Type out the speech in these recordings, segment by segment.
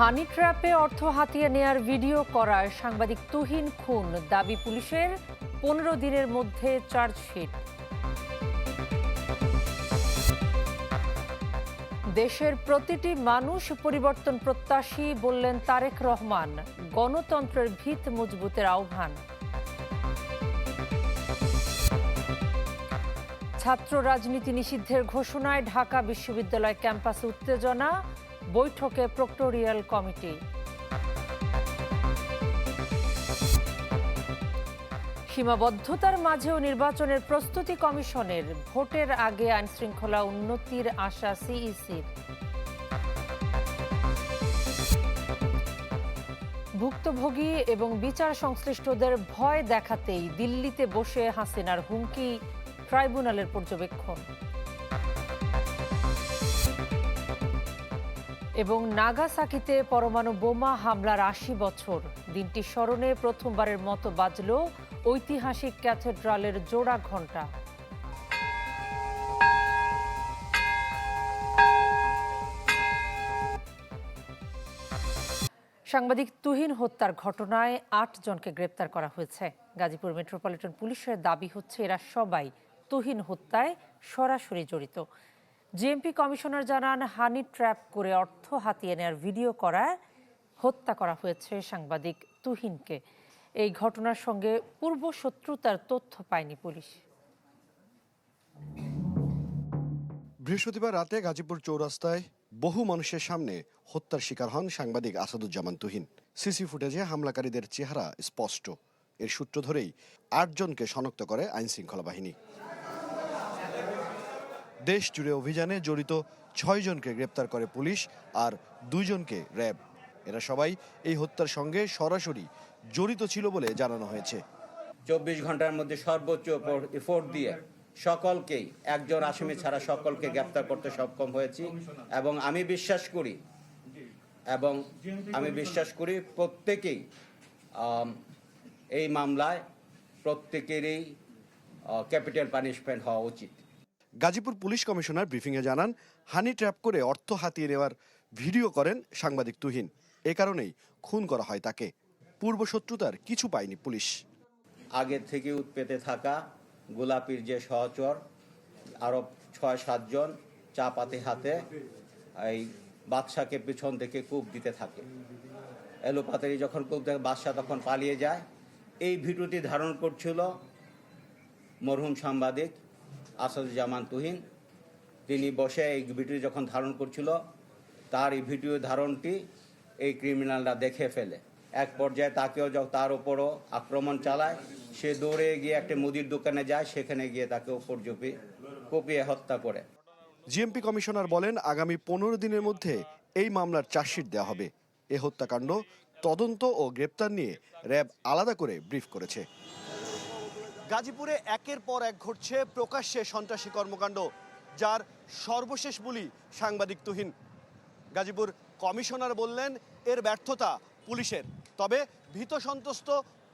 হানি ট্র্যাপে অর্থ হাতিয়ে নেয়ার ভিডিও করায় সাংবাদিক তুহিন খুন, দাবি পুলিশের পনেরো দিনের মধ্যে চার্জশিট। দেশের প্রতিটি মানুষ পরিবর্তন প্রত্যাশী বললেন তারেক রহমান, গণতন্ত্রের ভিত মজবুতের আহ্বান। ছাত্র রাজনীতি নিষিদ্ধের ঘোষণায় ঢাকা বিশ্ববিদ্যালয় ক্যাম্পাসে উত্তেজনা বৈঠকে প্রক্টোরিয়াল কমিটি। সীমাবদ্ধতার মাঝেও নির্বাচনের প্রস্তুতি কমিশনের ভোটের আগে আইনশৃঙ্খলা উন্নতির আশা সিইসির। ভুক্তভোগী এবং বিচার সংশ্লিষ্টদের ভয় দেখাতেই দিল্লিতে বসে হাসিনার হুমকি, ট্রাইব্যুনালের পর্যবেক্ষণ। এবং নাগাসাকিতে পরমাণু বোমা হামলার আশি বছর। দিনটি স্মরণে প্রথমবারের মতো বাজল ঐতিহাসিক ক্যাথেড্রালের জোড়া ঘণ্টা। সাংবাদিক তুহিন হত্যার ঘটনায় আট জনকে গ্রেপ্তার করা হয়েছে। গাজীপুর মেট্রোপলিটন পুলিশের দাবি হচ্ছে, এরা সবাই তুহিন হত্যায় সরাসরি জড়িত। জিএমপি কমিশনার জানান, হানি ট্র্যাপ করে অর্থ হাতিয়ে নেওয়ার ভিডিও করায় হত্যা করা হয়েছে সাংবাদিক তুহিনকে। এই ঘটনার সঙ্গে পূর্ব শত্রুতার তথ্য পায়নি পুলিশ। বৃহস্পতিবার রাতে গাজীপুর চৌরাস্তায় বহু মানুষের সামনে হত্যার শিকার হন সাংবাদিক আসাদুজ্জামান তুহিন। সিসি ফুটেজে হামলাকারীদের চেহারা স্পষ্ট। এর সূত্র ধরেই আটজনকে শনাক্ত করে আইনশৃঙ্খলা বাহিনী। দেশ জুড়ে অভিযানে জড়িত ছয়জনকে গ্রেপ্তার করে পুলিশ আর দুইজনকে র্যাব। এরা সবাই এই হত্যার সঙ্গে সরাসরি জড়িত ছিল বলে জানানো হয়েছে। চব্বিশ ঘণ্টার মধ্যে সর্বোচ্চ এফোর্ট দিয়ে সকলকেই, একজন আসামি ছাড়া সকলকে গ্রেপ্তার করতে সক্ষম হয়েছি এবং আমি বিশ্বাস করি এবং আমি বিশ্বাস করি প্রত্যেকেই এই মামলায় প্রত্যেকেরই ক্যাপিটাল পানিশমেন্ট হওয়া উচিত। গাজীপুর পুলিশ কমিশনার ব্রিফিংয়ে জানান, হানি ট্র্যাপ করে অর্থ হাতিয়ে নেওয়ার ভিডিও করেন সাংবাদিক তুহিন। এ কারণেই খুন করা হয় তাকে। পূর্ব শত্রুতার কিছু পায়নি পুলিশ। আগে থেকে উৎপেতে থাকা গোলাপির যে সহচর, আরও ছয় সাতজন চা পাতি হাতে এই বাদশাকে পিছন থেকে কূপ দিতে থাকে। এলোপাতারি যখন কূপ দেখে বাদশাহ তখন পালিয়ে যায়। এই ভিডিওটি ধারণ করছিল মরহুম সাংবাদিক আসাদুজ্জামান তুহিন, তিনি বসে এই ভিডিও যখন ধারণ করছিল, তার এই ভিডিও ধারণটি এই ক্রিমিনালরা দেখে ফেলে। এক পর্যায়ে তাকেও যখন তার ওপরও আক্রমণ চালায়, সে দৌড়ে গিয়ে একটা মুদির দোকানে যায়, সেখানে গিয়ে তাকে উপর জপি কপিয়ে হত্যা করে। জিএমপি কমিশনার বলেন, আগামী পনেরো দিনের মধ্যে এই মামলার চার্জশিট দেওয়া হবে। এ হত্যাকাণ্ড তদন্ত ও গ্রেপ্তার নিয়ে র্যাব আলাদা করে ব্রিফ করেছে। গাজীপুরে একের পর এক ঘটছে প্রকাশ্যে সন্ত্রাসী কর্মকাণ্ড, যার সর্বশেষ বলি সাংবাদিক তুহিন। গাজীপুর কমিশনার বললেন, এর ব্যর্থতা পুলিশের, তবে ভীত সন্ত্রস্ত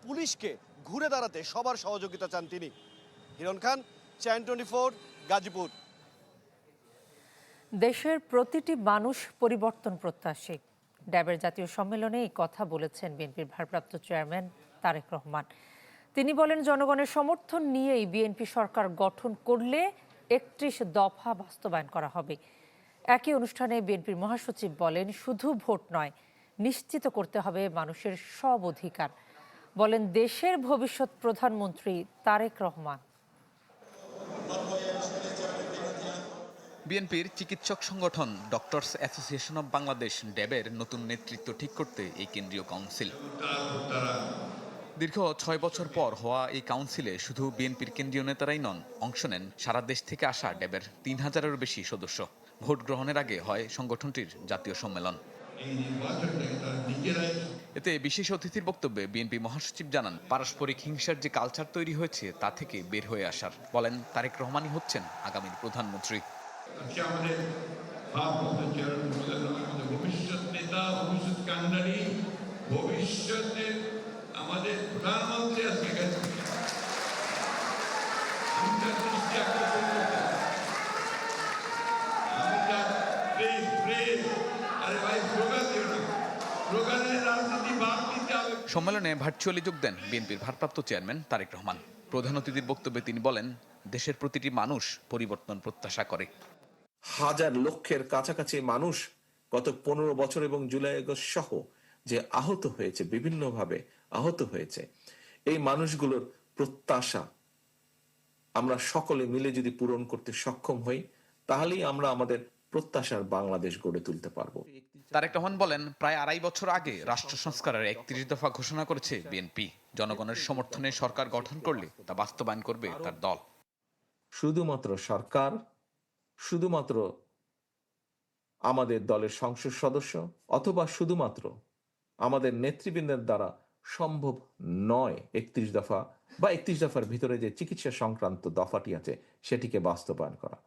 পুলিশকে ঘুরে দাঁড়াতে সবার সহযোগিতা চান তিনি। Hiran Khan channel twenty four, Gazipur. দেশের প্রতিটি মানুষ পরিবর্তন প্রত্যাশী। ড্যাবের জাতীয় সম্মেলনে এই কথা বলেছেন বিএনপির ভারপ্রাপ্ত চেয়ারম্যান তারেক রহমান। তিনি বলেন, জনগণের সমর্থন নিয়েই বিএনপি সরকার গঠন করলে একত্রিশ দফা বাস্তবায়ন করা হবে। একই অনুষ্ঠানে বিএনপির মহাসচিব বলেন, শুধু ভোট নয়, নিশ্চিত করতে হবে মানুষের সব অধিকার। বলেন, দেশের ভবিষ্যৎ প্রধানমন্ত্রী তারেক রহমান। বিএনপির চিকিৎসক সংগঠন ডক্টরস অ্যাসোসিয়েশন অব বাংলাদেশ ড্যাবের নতুন নেতৃত্ব ঠিক করতে এই কেন্দ্রীয় কাউন্সিল। দীর্ঘ ছয় বছর পর হওয়া এই কাউন্সিলে শুধু বিএনপির কেন্দ্রীয় নেতারাই নন, অংশ নেন সারা দেশ থেকে আসা ড্যাবের তিন হাজারেরও বেশি সদস্য। ভোট গ্রহণের আগে হয় সংগঠনটির জাতীয় সম্মেলন। এতে বিশেষ অতিথির বক্তব্যে বিএনপি মহাসচিব জানান, পারস্পরিক হিংসার যে কালচার তৈরি হয়েছে তা থেকে বের হয়ে আসার। বলেন, তারেক রহমানই হচ্ছেন আগামীর প্রধানমন্ত্রী। ভবিষ্যৎ নেতা ভবিষ্যৎ কান্ডারি ভবিষ্যতে আমাদের প্রধানমন্ত্রী আজকে হবে। সম্মেলনে ভার্চুয়ালি যোগ দেন বিএনপির ভারপ্রাপ্ত চেয়ারম্যান তারেক রহমান। প্রধান অতিথির বক্তব্যে তিনি বলেন দেশের প্রতিটি মানুষ পরিবর্তন প্রত্যাশা করে। হাজার লক্ষের কাছাকাছি মানুষ গত পনেরো বছর এবং জুলাই আগস্ট সহ যে আহত হয়েছে বিভিন্নভাবে আহত হয়েছে। এই মানুষগুলোর প্রত্যাশা আমরা সকলে মিলে যদি পূরণ করতে সক্ষম হই তাহলেই আমরা আমাদের প্রত্যাশার বাংলাদেশ গড়ে তুলতে পারব। তারেক রহমান বলেন প্রায় আড়াই বছর আগে রাষ্ট্র সংস্কারের একত্রিশ দফা ঘোষণা করেছে বিএনপি। জনগণের সমর্থনে সরকার গঠন করলে তা বাস্তবায়ন করবে তার দল। শুধুমাত্র সরকার শুধুমাত্র আমাদের দলের সংসদ সদস্য অথবা শুধুমাত্র আমাদের নেতৃবৃন্দের দ্বারা সম্ভব নয় একত্রিশ দফা বা একত্রিশ দফার ভিতরে যে চিকিৎসা সংক্রান্ত দফাটি আছে, সেটিকে বাস্তবায়ন করা।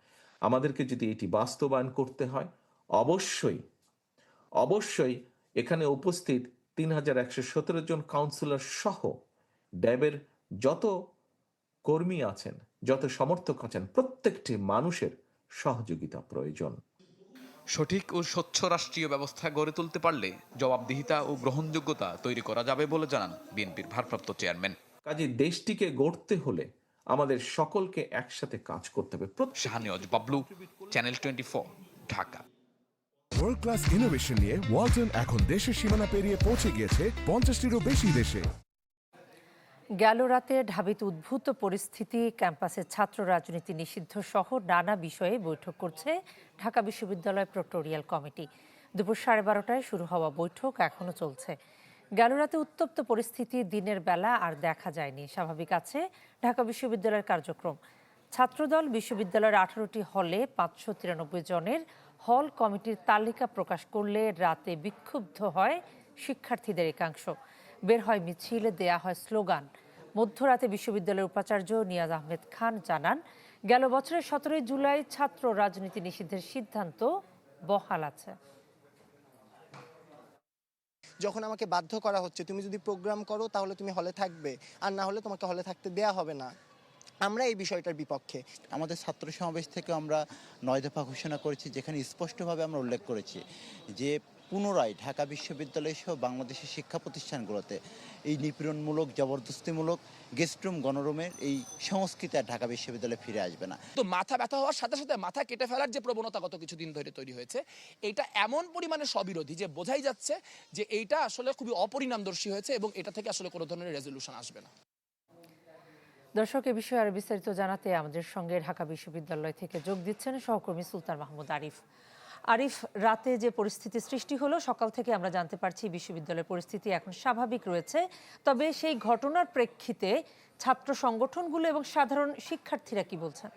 আমাদেরকে যদি এটি বাস্তবায়ন করতে হয়, অবশ্যই অবশ্যই এখানে উপস্থিত তিন হাজার একশো সতেরো জন কাউন্সিলর সহ ড্যাবের যত কর্মী আছেন, যত সমর্থক আছেন, প্রত্যেকটি মানুষের সহযোগিতা প্রয়োজন। সঠিক ও স্বচ্ছ রাষ্ট্রীয় ব্যবস্থা গড়ে তুলতে পারলে জবাবদিহিতা ও গ্রহণযোগ্যতা তৈরি করা যাবে বলে জানান বিএনপির ভারপ্রাপ্ত চেয়ারম্যান। কাজে দেশটিকে গড়তে হলে আমাদের সকলকে একসাথে কাজ করতে হবে। Shahaniaz Bablu channel twenty Dhaka. World class innovation নিয়ে ওয়ালটন এখন দেশের সীমানা পেরিয়ে পৌঁছে গিয়েছে পঞ্চাশটিরও বেশি দেশে। গেল রাতে ঢাবিতে উদ্ভূত পরিস্থিতি, ক্যাম্পাসে ছাত্র রাজনীতি নিষিদ্ধ সহ নানা বিষয়ে বৈঠক করছে ঢাকা বিশ্ববিদ্যালয় প্রক্টোরিয়াল কমিটি। দুপুর সাড়ে বারোটায় শুরু হওয়া বৈঠক এখনও চলছে। গেল রাতে উত্তপ্ত পরিস্থিতি দিনের বেলা আর দেখা যায়নি। স্বাভাবিক আছে ঢাকা বিশ্ববিদ্যালয়ের কার্যক্রম। ছাত্রদল বিশ্ববিদ্যালয়ের আঠারোটি হলে পাঁচশো তিরানব্বই জনের হল কমিটির তালিকা প্রকাশ করলে রাতে বিক্ষুব্ধ হয় শিক্ষার্থীদের একাংশ। বের হয় মিছিলে দেয়া হয় স্লোগান। মধ্যরাতে বিশ্ববিদ্যালয়ের উপাচার্য নিয়াজ আহমেদ খান জানান গেল বছরের সতেরোই জুলাই ছাত্র রাজনীতি নিষিদ্ধের সিদ্ধান্ত বহাল আছে। যখন আমাকে বাধ্য করা হচ্ছে তুমি যদি প্রোগ্রাম করো তাহলে তুমি হলে থাকবে আর না হলে তোমাকে হলে থাকতে দেয়া হবে না। আমরা এই বিষয়টার বিপক্ষে। আমাদের ছাত্র সমাবেশ থেকে আমরা নয় দফা ঘোষণা করেছি যেখানে স্পষ্টভাবে আমরা উল্লেখ করেছি যে পুনরায় ঢাকা বিশ্ববিদ্যালয় সহ বাংলাদেশের শিক্ষা প্রতিষ্ঠানগুলোতে এই নিপীড়নমূলক জবরদস্তিমূলক গেস্টরুম গণরুমের এই সংস্কৃতি আর ঢাকা বিশ্ববিদ্যালয়ে ফিরে আসবে না। তো মাথা ব্যথা হওয়ার সাথে সাথে মাথা কেটে ফেলার যে প্রবণতা গত কিছুদিন ধরে তৈরি হয়েছে এটা এমন পরিমাণে স্ববিরোধী যে বোঝাই যাচ্ছে যে এইটা আসলে খুবই অপরিণামদর্শী হয়েছে এবং এটা থেকে আসলে কোনো ধরনের রেজলিউশন আসবে না। দর্শক এ বিষয়ে আরও বিস্তারিত জানাতে আমাদের সঙ্গে ঢাকা বিশ্ববিদ্যালয় থেকে যোগ দিচ্ছেন সহকর্মী সুলতান মাহমুদ আরিফ। আরিফ, রাতে যে পরিস্থিতি সৃষ্টি হলো, সকাল থেকে আমরা জানতে পারছি বিশ্ববিদ্যালয়ের পরিস্থিতি এখন স্বাভাবিক রয়েছে। তবে সেই ঘটনার প্রেক্ষিতে ছাত্র সংগঠনগুলো এবং সাধারণ শিক্ষার্থীরা কি বলছেন?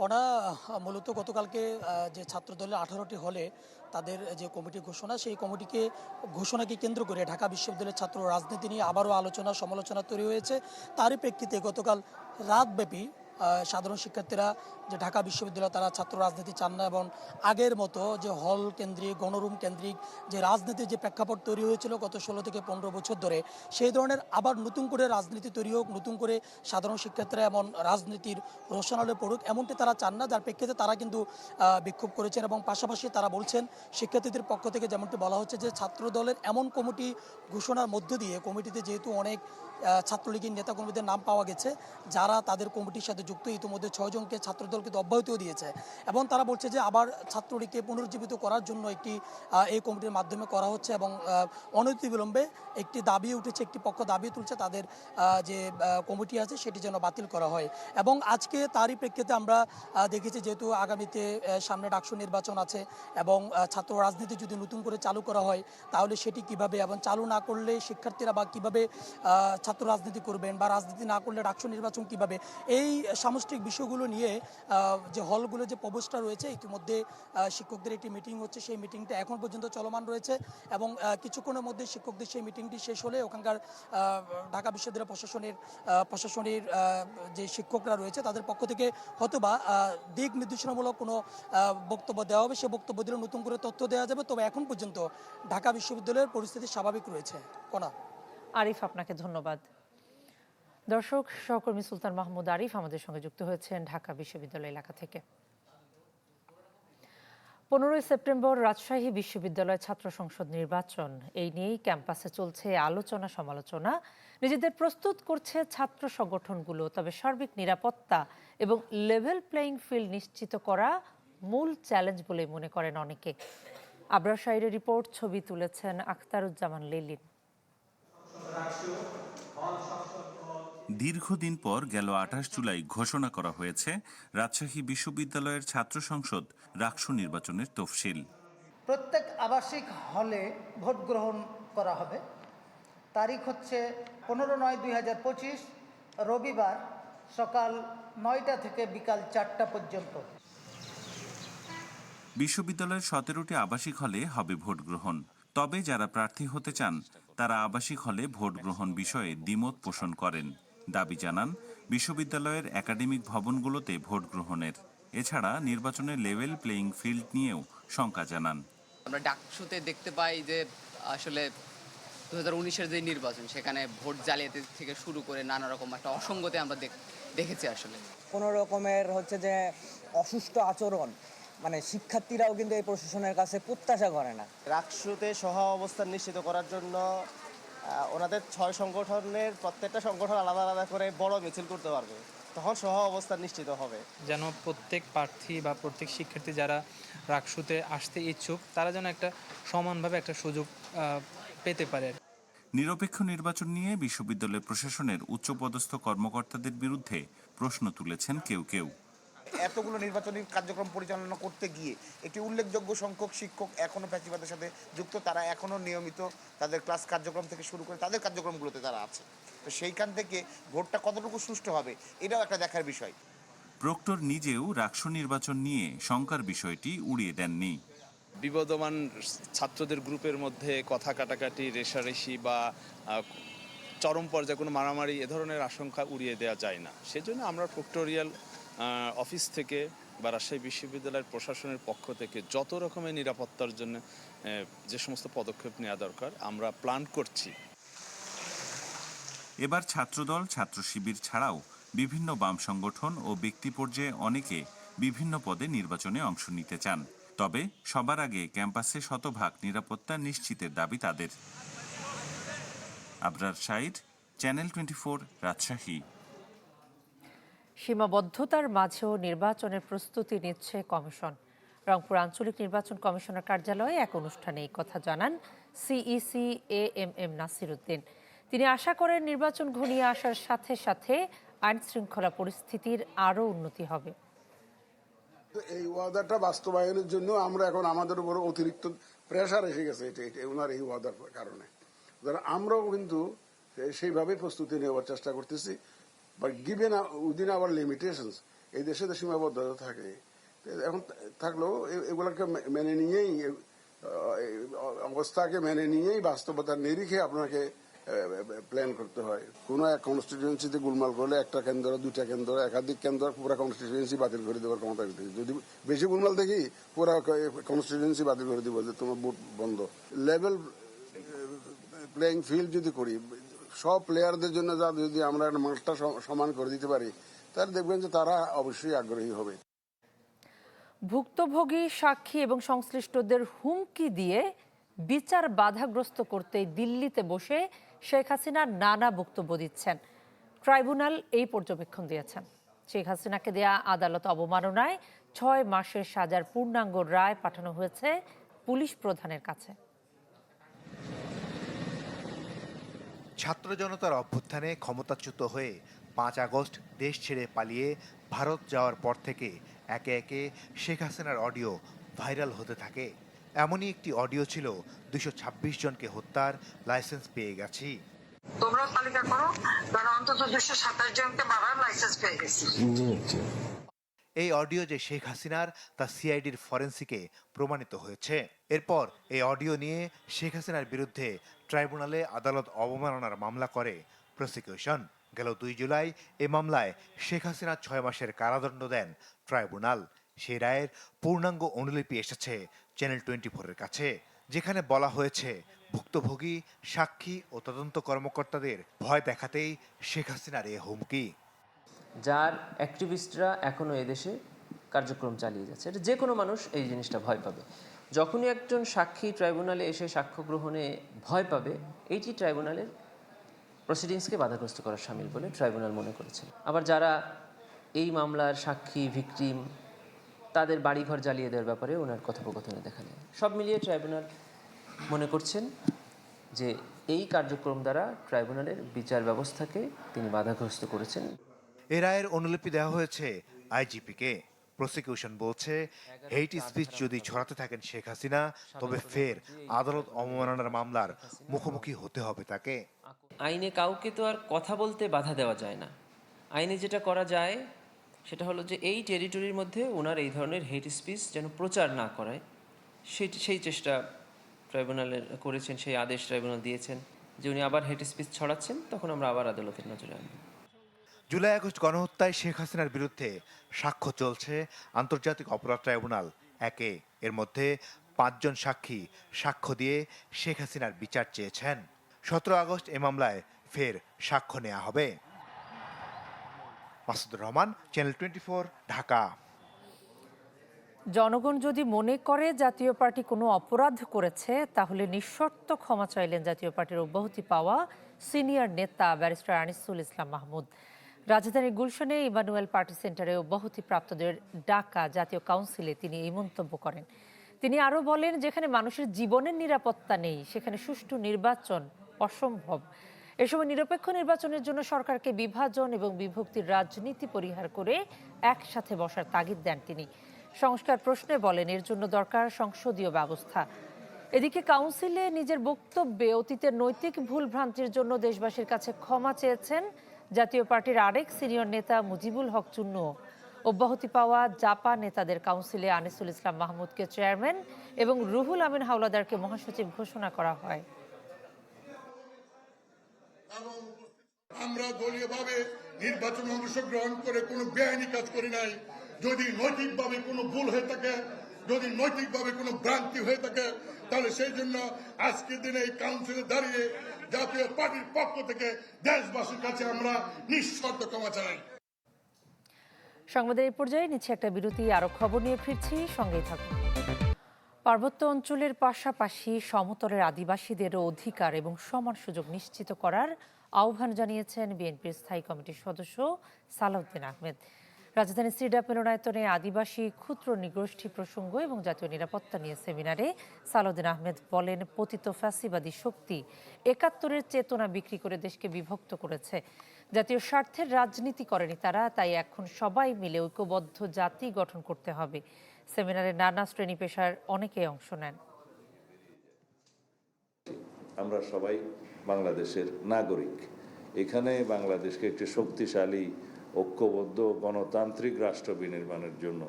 কণা মূলত গতকালকে যে ছাত্রদলের আঠারোটি হলে তাদের যে কমিটি ঘোষণা, সেই কমিটিকে ঘোষণাকে কেন্দ্র করে ঢাকা বিশ্ববিদ্যালয়ের ছাত্র রাজনীতি নিয়ে আবারও আলোচনা, সমালোচনা তৈরি হয়েছে। তারই প্রেক্ষিতে গতকাল রাতব্যাপী সাধারণ শিক্ষার্থীরা যে ঢাকা বিশ্ববিদ্যালয় তারা ছাত্র রাজনীতি চান না এবং আগের মতো যে হল কেন্দ্রিক, গণরুম কেন্দ্রিক, যে রাজনীতির যে প্রেক্ষাপট তৈরি হয়েছিল গত ষোলো থেকে পনেরো বছর ধরে, সেই ধরনের আবার নতুন করে রাজনীতি তৈরি হোক, নতুন করে সাধারণ শিক্ষার্থীরা এমন রাজনীতির রোশনালে পড়ুক, এমনটি তারা চান না। যার প্রেক্ষিতে তারা কিন্তু বিক্ষোভ করেছেন এবং পাশাপাশি তারা বলছেন, শিক্ষার্থীদের পক্ষ থেকে যেমনটি বলা হচ্ছে যে ছাত্র দলের এমন কমিটি ঘোষণার মধ্য দিয়ে, কমিটিতে যেহেতু অনেক ছাত্রলীগের নেতাকর্মীদের নাম পাওয়া গেছে, যারা তাদের কমিটির সাথে যুক্ত, ইতিমধ্যে ছয়জনকে ছাত্রদল কিন্তু অব্যাহতিও দিয়েছে। এবং তারা বলছে যে আবার ছাত্রলীগকে পুনরুজ্জীবিত করার জন্য একটি এই কমিটির মাধ্যমে করা হচ্ছে এবং অনতিবিলম্বে একটি দাবি উঠেছে, একটি পক্ষ দাবি তুলছে তাদের যে কমিটি আছে সেটি যেন বাতিল করা হয়। এবং আজকে তারই প্রেক্ষিতে আমরা দেখেছি যেহেতু আগামীতে সামনে ডাকসু নির্বাচন আছে এবং ছাত্র রাজনীতি যদি নতুন করে চালু করা হয়, তাহলে সেটি কীভাবে এবং চালু না করলে শিক্ষার্থীরা বা কীভাবে ছাত্র রাজনীতি করবেন বা রাজনীতি না করলে ডাকসু নির্বাচন কীভাবে, এই সামষ্টিক বিষয়গুলো নিয়ে যে হলগুলো যে প্রবেশটা রয়েছে, ইতিমধ্যে শিক্ষকদের একটি মিটিং হচ্ছে। সেই মিটিংটা এখন পর্যন্ত চলমান রয়েছে এবং কিছুক্ষণের মধ্যে শিক্ষকদের সেই মিটিংটি শেষ হলে ওখানকার ঢাকা বিশ্ববিদ্যালয় প্রশাসনের প্রশাসনের যে শিক্ষকরা রয়েছে তাদের পক্ষ থেকে হয়তোবা দিক নির্দেশনামূলক কোনো বক্তব্য দেওয়া হবে। সে বক্তব্য দিলে নতুন করে তথ্য দেওয়া যাবে। তবে এখন পর্যন্ত ঢাকা বিশ্ববিদ্যালয়ের পরিস্থিতি স্বাভাবিক রয়েছে। কোনা? আরিফ, আপনাকে ধন্যবাদ। দর্শক, সহকর্মী সুলতান মাহমুদ আরিফ আমাদের সঙ্গে যুক্ত হয়েছেন ঢাকা বিশ্ববিদ্যালয় এলাকা থেকে। পনেরোই সেপ্টেম্বর রাজশাহী বিশ্ববিদ্যালয় ছাত্র সংসদ নির্বাচন। এই নিয়েই ক্যাম্পাসে চলছে আলোচনা সমালোচনা। নিজেদের প্রস্তুত করছে ছাত্র সংগঠনগুলো, তবে সার্বিক নিরাপত্তা এবং লেভেল প্লেইং ফিল্ড নিশ্চিত করা মূল চ্যালেঞ্জ বলে মনে করেন অনেকে। আবরার শাহীরের রিপোর্ট, ছবি তুলেছেন আখতারুজ্জামান লিলিন। দীর্ঘদিন পর গেল আঠাশ জুলাই ঘোষণা করা হয়েছে রাজশাহী বিশ্ববিদ্যালয়ের ছাত্র সংসদ রাকসু নির্বাচনের তফসিল। প্রত্যেক আবাসিক হলে ভোট গ্রহণ করা হবে। তারিখ হচ্ছে পনেরো নয় দুই হাজার পঁচিশ রবিবার সকাল নয়টা থেকে বিকাল চারটা পর্যন্ত। বিশ্ববিদ্যালয়ের সতেরোটি আবাসিক হলে হবে ভোট গ্রহণ। তবে যারা প্রার্থী হতে চান তারা আবাসিক হলে ভোট গ্রহণ বিষয়ে দ্বিমত পোষণ করেন। দাবি জানান বিশ্ববিদ্যালয়ের একাডেমিক ভবনগুলোতে ভোট গ্রহণের। এছাড়া নির্বাচনের লেভেল প্লেইং ফিল্ড নিয়েও শঙ্কা জানান। আমরা ডাকসুতে দেখতে পাই যে আসলে দু হাজার উনিশের যে নির্বাচন সেখানে ভোট জালিয়াতি থেকে শুরু করে নানা রকম একটা অসঙ্গতি আমরা দেখ- দেখেছি আসলে। কোনো রকমের হচ্ছে যে অসুস্থ আচরণ মানে শিক্ষার্থীরাও কিন্তু এই প্রশাসনের কাছে প্রত্যাশা করে না। রাকসুতে সহ অবস্থান নিশ্চিত করার জন্য ওনাদের ছয় সংগঠনের প্রত্যেকটা সংগঠন আলাদা আলাদা করে বড় মিছিল করতে পারবে। তখন সহ অবস্থা নিশ্চিত হবে। যেন প্রত্যেক প্রার্থী বা প্রত্যেক শিক্ষার্থী যারা রাকসুতে আসতে ইচ্ছুক তারা যেন একটা সমানভাবে একটা সুযোগ পেতে পারে। নিরপেক্ষ নির্বাচন নিয়ে বিশ্ববিদ্যালয় প্রশাসনের উচ্চপদস্থ কর্মকর্তাদের বিরুদ্ধে প্রশ্ন তুলেছেন কেউ কেউ। এতগুলো নির্বাচনী কার্যক্রম পরিচালনা করতে গিয়ে একটি উল্লেখযোগ্য সংখ্যক শিক্ষক এখনও প্যাচিবাদের সাথে যুক্ত তারা এখনও নিয়মিত তাদের ক্লাস কার্যক্রম থেকে শুরু করে তাদের কার্যক্রমগুলোতে তারা আছে। তো সেইখান থেকে ভোটটা কতটুকু সুষ্ঠু হবে এটাও একটা দেখার বিষয়। প্রক্টর নিজেও রাকসু নির্বাচন নিয়ে শঙ্কার বিষয়টি উড়িয়ে দেননি। বিবদমান ছাত্রদের গ্রুপের মধ্যে কথা কাটাকাটি রেশারেশি বা চরম পর্যায়ে কোনো মারামারি এ ধরনের আশঙ্কা উড়িয়ে দেওয়া যায় না। সেজন্য আমরা প্রক্টোরিয়াল অফিস থেকে বা রাজশাহী বিশ্ববিদ্যালয়ের প্রশাসনের পক্ষ থেকে যত রকমের নিরাপত্তার জন্য যে সমস্ত পদক্ষেপ নেওয়া দরকার, আমরা প্ল্যান করছি। এবার ছাত্রদল, ছাত্র শিবির ছাড়াও বিভিন্ন বাম সংগঠন ও ব্যক্তি পর্যায়ে অনেকে বিভিন্ন পদে নির্বাচনে অংশ নিতে চান। তবে সবার আগে ক্যাম্পাসে শতভাগ নিরাপত্তা নিশ্চিতের দাবি তাদের। Abrar Sayeed channel twenty four, Rajshahi. সীমাবদ্ধতার মাঝেও নির্বাচনের প্রস্তুতি নিচ্ছে কমিশন। রংপুর আঞ্চলিক নির্বাচন কমিশনার কার্যালয়ে এক অনুষ্ঠানে এই কথা জানান CEC A M M Nasir Uddin তিনি আশা করেন নির্বাচন ঘনিয়ে আসার সাথে সাথে আইন শৃঙ্খলা পরিস্থিতির আরও উন্নতি হবে। এই ওয়াদাটা বাস্তবায়নের জন্য আমরা এখন আমাদের উপর অতিরিক্ত প্রেশার এসে গেছে, এটা এটা ওনার এই ওয়াদার কারণে। আমরাও কিন্তু সেইভাবে প্রস্তুতি নেওয়ার চেষ্টা করতেছি। But given within our limitations এই দেশে তো সীমাবদ্ধতা থাকে। এখন থাকলেও এগুলোকে মেনে নিয়েই অবস্থাকে মেনে নিয়েই বাস্তবতার নিরিখে আপনাকে প্ল্যান করতে হয়। কোন এক কনস্টিটিউয়েন্সিতে গুলমাল করলে একটা কেন্দ্র, দুইটা কেন্দ্র, একাধিক কেন্দ্র পুরো কনস্টিটিউয়েন্সি বাতিল করে দেওয়ার ক্ষমতা যদি বেশি গুলমাল দেখি, পুরো কনস্টিটিউয়েন্সি বাতিল করে দিব যে তোমার ভোট বন্ধ। লেভেল প্লেয়িং ফিল্ড যদি করি সব প্লেয়ারদের জন্য যা যদি আমরা মাঠটা সমান করে দিতে পারি, তাহলে দেখবেন যে তারা অবশ্যই আগ্রহী হবে। ভুক্তভোগী, সাক্ষী এবং সংশ্লিষ্টদের হুমকি দিয়ে বিচার বাধাগ্রস্ত করতে দিল্লিতে বসে শেখ হাসিনা নানা বক্তব্য দিচ্ছেন। ট্রাইব্যুনাল এই পর্যবেক্ষণ দিয়েছেন। শেখ হাসিনাকে দেয়া আদালত অবমাননায় ছয় মাসের সাজার পূর্ণাঙ্গ রায় পাঠানো হয়েছে পুলিশ প্রধানের কাছে। ছাত্র জনতার অভ্যুত্থানে ক্ষমতাচ্যুত হয়ে পাঁচ আগস্ট দেশ ছেড়ে পালিয়ে ভারত যাওয়ার পর থেকে একে একে শেখ হাসিনার অডিও ভাইরাল হতে থাকে। এমনই একটি অডিও ছিল দুশো ছাব্বিশ জনকে হত্যার লাইসেন্স পেয়ে গেছি। তোমরা তালিকা করো অন্তত দুশো সাতাশ জনকে মারার লাইসেন্স পেয়ে গেছি। এই অডিও যে শেখ হাসিনার তা সিআইডির ফরেন্সিকে প্রমাণিত হয়েছে। এরপর এই অডিও নিয়ে শেখ হাসিনার বিরুদ্ধে ট্রাইব্যুনালে আদালত অবমাননার মামলা করে প্রসিকিউশন। গেল দুই জুলাই এ মামলায় শেখ হাসিনা ছয় মাসের কারাদণ্ড দেন ট্রাইব্যুনাল। সেই রায়ের পূর্ণাঙ্গ অনুলিপি এসেছে চ্যানেল টোয়েন্টি ফোরের কাছে, যেখানে বলা হয়েছে, ভুক্তভোগী, সাক্ষী ও তদন্ত কর্মকর্তাদের ভয় দেখাতেই শেখ হাসিনার এ হুমকি। যার অ্যাক্টিভিস্টরা এখনও এদেশে কার্যক্রম চালিয়ে যাচ্ছে। এটা যে কোনো মানুষ এই জিনিসটা ভয় পাবে। যখনই একজন সাক্ষী ট্রাইব্যুনালে এসে সাক্ষ্য গ্রহণে ভয় পাবে, এইটি ট্রাইব্যুনালের প্রসিডিংসকে বাধাগ্রস্ত করার সামিল বলে ট্রাইব্যুনাল মনে করেছেন আবার যারা এই মামলার সাক্ষী ভিকটিম তাদের বাড়িঘর জ্বালিয়ে দেওয়ার ব্যাপারে ওনার কথোপকথনে দেখা যায় সব মিলিয়ে ট্রাইব্যুনাল মনে করছেন যে এই কার্যক্রম দ্বারা ট্রাইব্যুনালের বিচার ব্যবস্থাকে তিনি বাধাগ্রস্ত করেছেন। এ রায়ের অনুলিপি দেওয়া হয়েছে আইজিপিকে। প্রসিকিউশন বলছে হেইট স্পিচ যদি ছড়াতে থাকেন শেখ হাসিনা তবে ফের আদালত অবমাননার মামলার মুখোমুখি হতে হবে তাকে। আইনে কাউকে তো আর কথা বলতে বাধা দেওয়া যায় না। আইনে যেটা করা যায় সেটা হলো যে এই টেরিটরির মধ্যে ওনার এই ধরনের হেট স্পিচ যেন প্রচার না করায় সেই সেই চেষ্টা ট্রাইব্যুনালের করেছেন সেই আদেশ ট্রাইব্যুনাল দিয়েছেন যে উনি আবার হেট স্পিচ ছড়াচ্ছেন তখন আমরা আবার আদালতের নজরে আনব। জুলাই আগস্ট গণহত্যায় শেখ হাসিনার বিরুদ্ধে সাক্ষ্য চলছে আন্তর্জাতিক অপরাধ ট্রাইব্যুনাল। একে এর মধ্যে পাঁচজন সাক্ষী সাক্ষ্য দিয়ে শেখ হাসিনার বিচার চেয়েছেন। সতেরো আগস্ট এ মামলায় ফের সাক্ষ্য নেওয়া হবে। Masudur Rahman channel twenty Dhaka. জনগণ যদি মনে করে জাতীয় পার্টি কোনো অপরাধ করেছে, তাহলে নিঃশর্ত ক্ষমা চাইলেন জাতীয় পার্টির অব্যাহতি পাওয়া সিনিয়র নেতা ব্যারিস্টার আনিসুল ইসলাম মাহমুদ। রাজধানীর গুলশানে ইমানুয়েল পার্টি সেন্টারে অব্যাহতি প্রাপ্তদের ডাকা জাতীয় কাউন্সিলে তিনি এই মন্তব্য করেন। তিনি আরও বলেন, যেখানে মানুষের জীবনের নিরাপত্তা নেই, সেখানে সুষ্ঠু নির্বাচন অসম্ভব। এ সময় নিরপেক্ষ নির্বাচনের জন্য সরকারকে বিভাজন এবং বিভক্তির রাজনীতি পরিহার করে একসাথে বসার তাগিদ দেন তিনি। সংস্কার প্রশ্নে বলেন, এর জন্য দরকার সংসদীয় ব্যবস্থা। এদিকে কাউন্সিলে নিজের বক্তব্যে অতীতের নৈতিক ভুল ভ্রান্তির জন্য দেশবাসীর কাছে ক্ষমা চেয়েছেন জাতীয় পার্টির আরেক সিনিয়র নেতা মুজিবুল হক চুন্নু অব্যাহতি পাওয়া জাপা নেতাদের কাউন্সিলে আনিসুল ইসলাম মাহমুদকে চেয়ারম্যান এবং রুহুল আমিন হাওলাদারকে মহাসচিব ঘোষণা করা হয়। আমরা দলীয়ভাবে নির্বাচনে অংশগ্রহণ করে কোনো বেআইনি কাজ করি নাই। যদি নৈতিকভাবে কোনো ভুল হয়ে থাকে, যদি নৈতিকভাবে কোনো ভ্রান্তি হয়ে থাকে তাহলে সেই জন্য আজকের দিনে এই কাউন্সিলে দাঁড়িয়ে জাতীয় পার্টির পক্ষ থেকে দেশবাসীর কাছে আমরা নিঃশর্ত ক্ষমা চাই। সংবাদের এই পর্যায়ে নিচ্ছে একটা বিরতি, আরও খবর নিয়ে ফিরছি, সঙ্গেই থাকুন। পার্বত্য অঞ্চলের পাশাপাশি সমতলের আদিবাসীদেরও অধিকার এবং সমান সুযোগ নিশ্চিত করার আহ্বান জানিয়েছেন বিএনপির স্থায়ী কমিটির সদস্য সালাউদ্দিন আহমেদ। রাজধানী সিডাপ মিলনায়তনে আদিবাসী ক্ষুদ্র নিগোষ্ঠী প্রসঙ্গ এবং জাতীয় নিরাপত্তা নিয়ে সেমিনারে সালাউদ্দিন আহমেদ বলেন, পতিত ফ্যাসিবাদী শক্তি একাত্তরের চেতনা বিক্রি করে দেশকে বিভক্ত করেছে। জাতীয় স্বার্থের রাজনীতি করেনি তারা, তাই এখন সবাই মিলে ঐক্যবদ্ধ জাতি গঠন করতে হবে। সেমিনারে নানা শ্রেণি পেশার অনেকে অংশ নেন। আমরা সবাই বাংলাদেশের নাগরিক। এখানে বাংলাদেশকে একটি শক্তিশালী ঐক্যবদ্ধ গণতান্ত্রিক রাষ্ট্র বিনির্মাণের জন্য।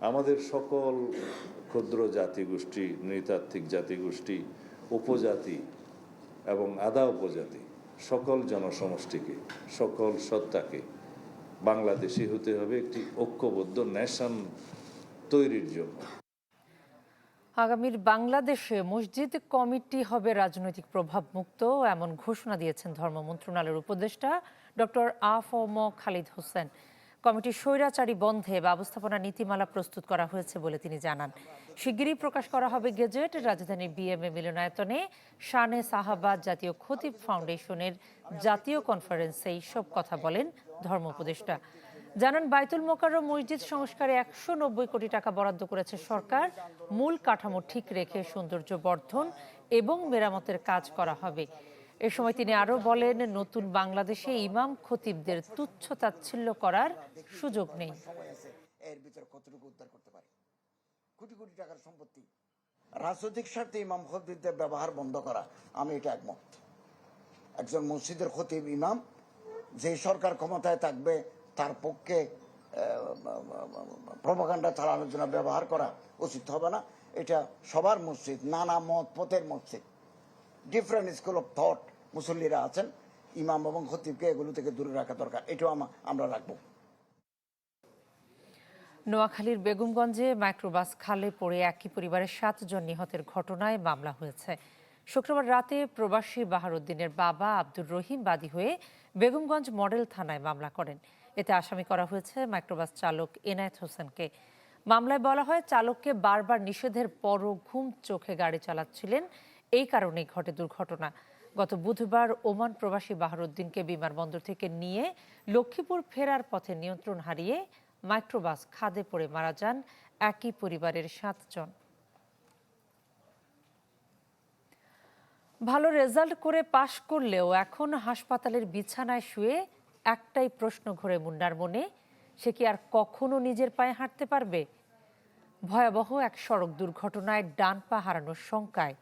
আমাদের সকল ক্ষুদ্র জাতিগোষ্ঠী নৃতাত্ত্বিক জাতিগোষ্ঠী উপজাতি এবং আদা উপজাতি, সকল জনসমষ্টিকে, সকল সত্তাকে বাংলাদেশি হতে হবে একটি ঐক্যবদ্ধ ন্যাশন তৈরির জন্য। আগামীর বাংলাদেশে মসজিদ কমিটি হবে রাজনৈতিক প্রভাব মুক্ত এমন ঘোষণা দিয়েছেন ধর্ম মন্ত্রণালয়ের উপদেষ্টা ডক্টর আফ ও আফম খালিদ হোসেন। কমিটির স্বৈরাচারী বন্ধে ব্যবস্থাপনা নীতিমালা প্রস্তুত করা হয়েছে বলে তিনি জানান। শিগগিরই প্রকাশ করা হবে গেজেট। রাজধানীর বিএমএ মিলনায়তনে শানে সাহাবাদ জাতীয় খতিব ফাউন্ডেশনের জাতীয় কনফারেন্সে সব কথা বলেন ধর্ম উপদেষ্টা। জানান, বাইতুল মোকাররম মসজিদ সংস্কারে একশো নব্বই কোটি টাকা বরাদ্দ করেছে সরকার। মূল কাঠামো ঠিক রেখে সৌন্দর্য বর্ধন এবং মেরামতের কাজ করা হবে। এ সময় তিনি আরও বলেন, নতুন বাংলাদেশে ইমাম খতিবদের তুচ্ছ তাচ্ছিল্য করার সুযোগ নেই। এর ভিতরে কতটুকু উদ্ধার করতে পারে? কোটি কোটি টাকার সম্পত্তি। রাজনৈতিক স্বার্থে ইমাম খতিবদের ব্যবহার বন্ধ করা, আমি এটা একমত। একজন মসজিদের খতিব, ইমাম, যে সরকার ক্ষমতায় থাকবে, তার পক্ষে প্রভাকাণ্ডা চালানোর জন্য ব্যবহার করা উচিত হবে না। এটা সবার মসজিদ, নানা মত পথের মসজিদ। ডিফারেন্ট স্কুল অফ থট মুসল্লিরা আছেন, ইমাম এবং খতিবকে এগুলো থেকে দূরে রাখা দরকার। এটাও আমরা রাখব। নোয়াখালীর বেগমগঞ্জে মাইক্রোবাস খালে পড়ে একই পরিবারের সাতজন নিহতের ঘটনায় মামলা হয়েছে। শুক্রবার রাতে প্রবাসী বাহারুদ্দিনের বাবা আব্দুর রহিম বাদী হয়ে বেগমগঞ্জ মডেল থানায় মামলা করেন। এতে আসামি করা হয়েছে মাইক্রোবাস চালক এনায়েত হোসেনকে। মামলায় বলা হয়, চালককে বারবার নিষেধের পরও ঘুম চোখে গাড়ি চালাচ্ছিলেন এই কারণেই ঘটে দুর্ঘটনা। গত বুধবার ওমান প্রবাসী বাহারুদ্দিনকে বিমানবন্দর থেকে নিয়ে লক্ষ্মীপুর ফেরার পথে নিয়ন্ত্রণ হারিয়ে মাইক্রোবাস খাদে পড়ে মারা যান একই পরিবারের সাতজন। ভালো রেজাল্ট করে পাশ করলেও এখন হাসপাতালের বিছানায় শুয়ে একটাই প্রশ্ন ঘুরে মুন্নার মনে, সে কি আর কখনো নিজের পায়ে হাঁটতে পারবে? ভয়াবহ এক সড়ক দুর্ঘটনায় ডান পা হারানোর শঙ্কায়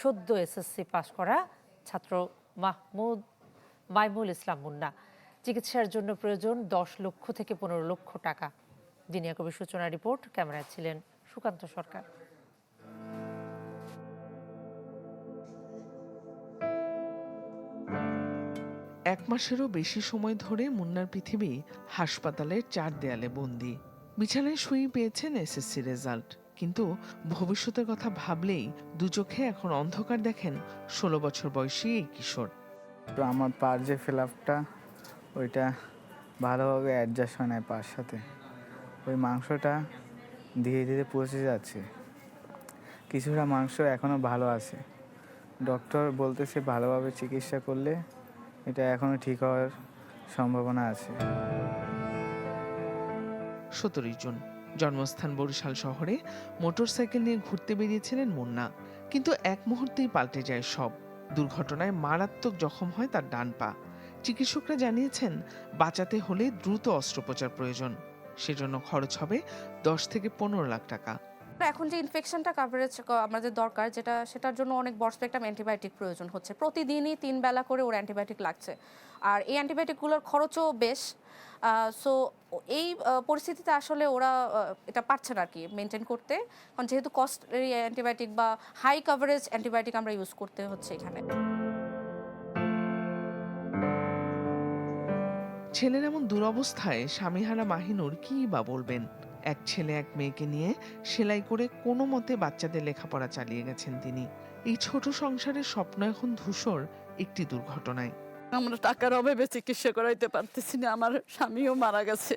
সদ্য এসএসসি পাশ করা ছাত্র মাহমুদ মাইমুল ইসলাম মুন্না। চিকিৎসার জন্য প্রয়োজন দশ লক্ষ থেকে পনেরো লক্ষ টাকা। দিনিয়া কবির সূচনা রিপোর্ট, ক্যামেরায় ছিলেন সুকান্ত সরকার। এক মাসেরও বেশি সময় ধরে মুন্নার পৃথিবী হাসপাতালের চার দেয়ালে বন্দি। বিছানায় শুয়ে পেয়েছেন এসএসসি রেজাল্ট কিন্তু ভবিষ্যতের কথা ভাবলেই দু চোখে এখন অন্ধকার দেখেন ষোলো বছর বয়সী এই কিশোর। তো আমার পার যে ফিলাপটা ওইটা ভালোভাবে অ্যাডজাস্ট হয় না পার সাথে। ওই মাংসটা ধীরে ধীরে পচে যাচ্ছে। কিছুটা মাংস এখনও ভালো আছে। ডক্টর বলতেছে ভালোভাবে চিকিৎসা করলে এটা এখনও ঠিক হওয়ার সম্ভাবনা আছে। সতেরোই জুন। জন্মস্থান বরিশাল শহরে মোটরসাইকেল নিয়ে ঘুরতে বেরিয়েছিলেন মুন্না। কিন্তু এক মুহূর্তেই পাল্টে যায় সব। দুর্ঘটনায় মারাত্মক জখম হয় তার ডান পা। চিকিৎসকরা জানিয়েছেন, বাঁচাতে হলে দ্রুত অস্ত্রোপচার প্রয়োজন। সেজন্য খরচ হবে দশ থেকে পনেরো লাখ টাকা। এখন যে ইনফেকশনটা কাভারেজ আমাদের দরকার, যেটা সেটার জন্য অনেক বড় স্পেকট্রাম অ্যান্টিবায়োটিক প্রয়োজন হচ্ছে। প্রতিদিনই তিন বেলা করে ওর অ্যান্টিবায়োটিক লাগছে। আর এই অ্যান্টিবায়োটিকগুলোর খরচও বেশ। সো এই পরিস্থিতিতে আসলে ওরা এটা পারছে না আর কি মেনটেন করতে। কারণ যেহেতু কস্ট অ্যান্টিবায়োটিক বা হাই কাভারেজ অ্যান্টিবায়োটিক আমরা ইউজ করতে হচ্ছে এখানে। ছেলের এমন দুরবস্থায় স্বামীহারা মাহিনুর কি বা বলবেন? এক ছেলে এক মেয়েকে নিয়ে সেলাই করে কোনো মতে বাচ্চাদের লেখাপড়া চালিয়ে গেছেন তিনি। এই ছোট সংসারের স্বপ্ন এখন ধূসর, একটি দুর্ঘটনায়। আমরা টাকার অভাবে চিকিৎসা করাইতে পারতেছি না, আমার স্বামীও মারা গেছে।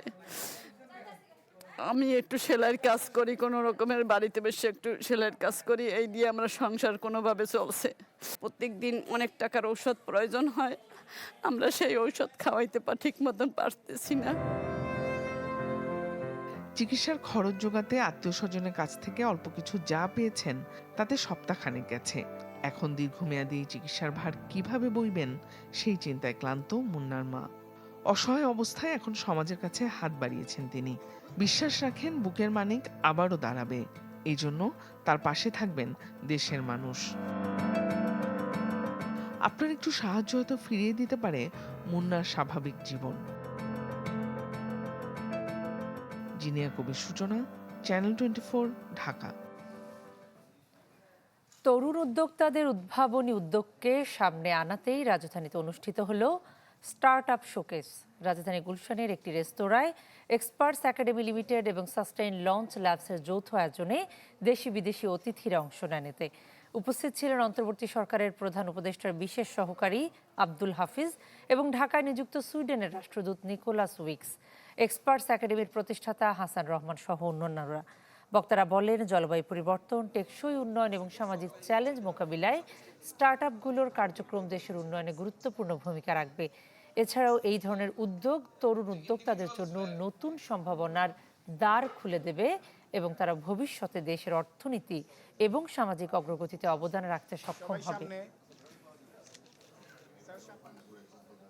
আমি একটু সেলাইয়ের কাজ করি, কোনো রকমের বাড়িতে বসে একটু সেলাইয়ের কাজ করি, এই দিয়ে আমরা সংসার কোনোভাবে চলছে। প্রত্যেক দিন অনেক টাকার ঔষধ প্রয়োজন হয়, আমরা সেই ঔষধ খাওয়াইতে ঠিক মতন পারতেছি না। চিকিৎসার খরচ জোগাতে আত্মীয় স্বজনের কাছ থেকে অল্প কিছু যা পেয়েছেন, তাতে সপ্তাহখানেক গেছে। এখন দীর্ঘমেয়াদী চিকিৎসার ভার কীভাবে বইবেন, সেই চিন্তায় ক্লান্ত মুন্নার মা। অসহায় অবস্থায় এখন সমাজের কাছে হাত বাড়িয়েছেন তিনি। বিশ্বাস রাখেন বুকের মানিক আবারও দাঁড়াবে। এই জন্য তার পাশে থাকবেন দেশের মানুষ। আপনার একটু সাহায্য হয়তো ফিরিয়ে দিতে পারে মুন্নার স্বাভাবিক জীবন। জিনিয়া কবির সূচনা চ্যানেল টোয়েন্টি ঢাকা। তরুণ উদ্যোক্তাদের উদ্ভাবনী উদ্যোগকে সামনে আনাতেই রাজধানীতে অনুষ্ঠিত হলো স্টার্ট আপ শোকেস। রাজধানী গুলশানের একটি রেস্তোরাঁয় এক্সপার্টস একাডেমি লিমিটেড এবং সাস্টেইন লঞ্চ ল্যাবসের যৌথ আয়োজনে দেশি বিদেশি অতিথিরা অংশ নেন এতে। উপস্থিত ছিলেন অন্তর্বর্তী সরকারের প্রধান উপদেষ্টার বিশেষ সহকারী আব্দুল হাফিজ এবং ঢাকায় নিযুক্ত সুইডেনের রাষ্ট্রদূত নিকোলাস উইক্স। এক্সপার্টস একাডেমির প্রতিষ্ঠাতা হাসান রহমান সহ অন্যান্যরা। বক্তারা বলেন, জলবায়ু পরিবর্তন, টেকসই উন্নয়ন এবং সামাজিক চ্যালেঞ্জ মোকাবিলায় স্টার্ট আপগুলোর কার্যক্রম দেশের উন্নয়নে গুরুত্বপূর্ণ ভূমিকা রাখবে। এছাড়াও এই ধরনের উদ্যোগ তরুণ উদ্যোক্তাদের জন্য নতুন সম্ভাবনার দ্বার খুলে দেবে এবং তারা ভবিষ্যতে দেশের অর্থনীতি এবং সামাজিক অগ্রগতিতে অবদান রাখতে সক্ষম হবে।